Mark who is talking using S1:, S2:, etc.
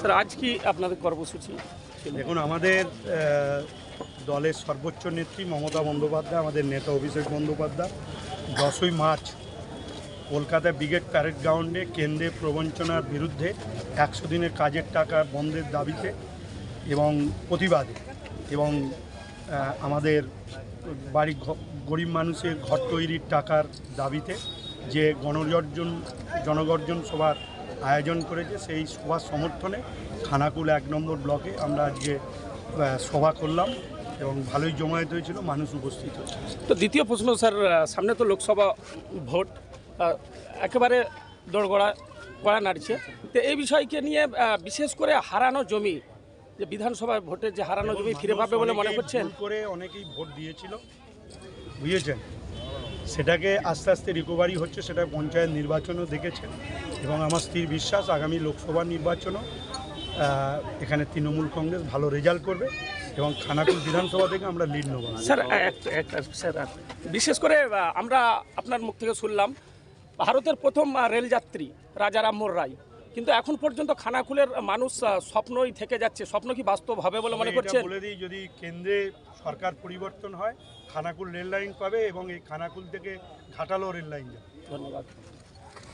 S1: Sir আজ কি আপনাদের কর্মসূচি?
S2: দেখুন আমাদের দলের সর্বোচ্চ নেত্রী মমতা বন্দ্যোপাধ্যায় আমাদের নেতা অভিষেক বন্দ্যোপাধ্যায় দশই মার্চ কলকাতা ব্রিগেড প্যারেড গ্রাউন্ডে কেন্দ্রে প্রবঞ্চনার বিরুদ্ধে একশো দিনের কাজের টাকা বন্ধের দাবিতে এবং প্রতিবাদে এবং আমাদের বাড়ি গরিব মানুষের ঘর তৈরির টাকার দাবিতে যে গণগর্জন জনগর্জন সভার আয়োজন করেছে সেই সভার সমর্থনে খানাকুল এক নম্বর ব্লকে আমরা আজকে সভা করলাম এবং ভালোই জমায়েত হয়েছিল মানুষ উপস্থিত
S1: তো দ্বিতীয় প্রশ্ন স্যার সামনে তো লোকসভা ভোট একেবারে দোড়গড়া কড়া নাড়ছে। তো এই বিষয়কে নিয়ে বিশেষ করে হারানো জমি যে বিধানসভায় ভোটে যে হারানো জমি ফিরে পাবে বলে মনে করছেন?
S2: করে অনেকেই ভোট দিয়েছিল বুঝেছেন? সেটাকে আস্তে আস্তে রিকোভারি হচ্ছে, সেটা পঞ্চায়েত নির্বাচনও দেখেছেন। এবং আমার স্থির বিশ্বাস, আগামী লোকসভা নির্বাচনও এখানে তৃণমূল কংগ্রেস ভালো রেজাল্ট করবে এবং খানাকুল বিধানসভা থেকে আমরা লিড নেব।
S1: স্যার স্যার বিশেষ করে আমরা আপনার মুখ থেকে শুনলাম, ভারতের প্রথম রেলযাত্রী রাজা রামমোহন রায়। কিন্তু এখন পর্যন্ত খানাকুলের মানুষ স্বপ্নই থেকে যাচ্ছে স্বপ্ন কি বাস্তব হবে বলে মনে
S2: করছে
S1: করছেন?
S2: বলে দিই যদি কেন্দ্রে সরকার পরিবর্তন হয় খানাকুল রেল লাইন পাবে এবং এই খানাকুল থেকে ঘাটালো রেল লাইন যাবে।
S1: ধন্যবাদ।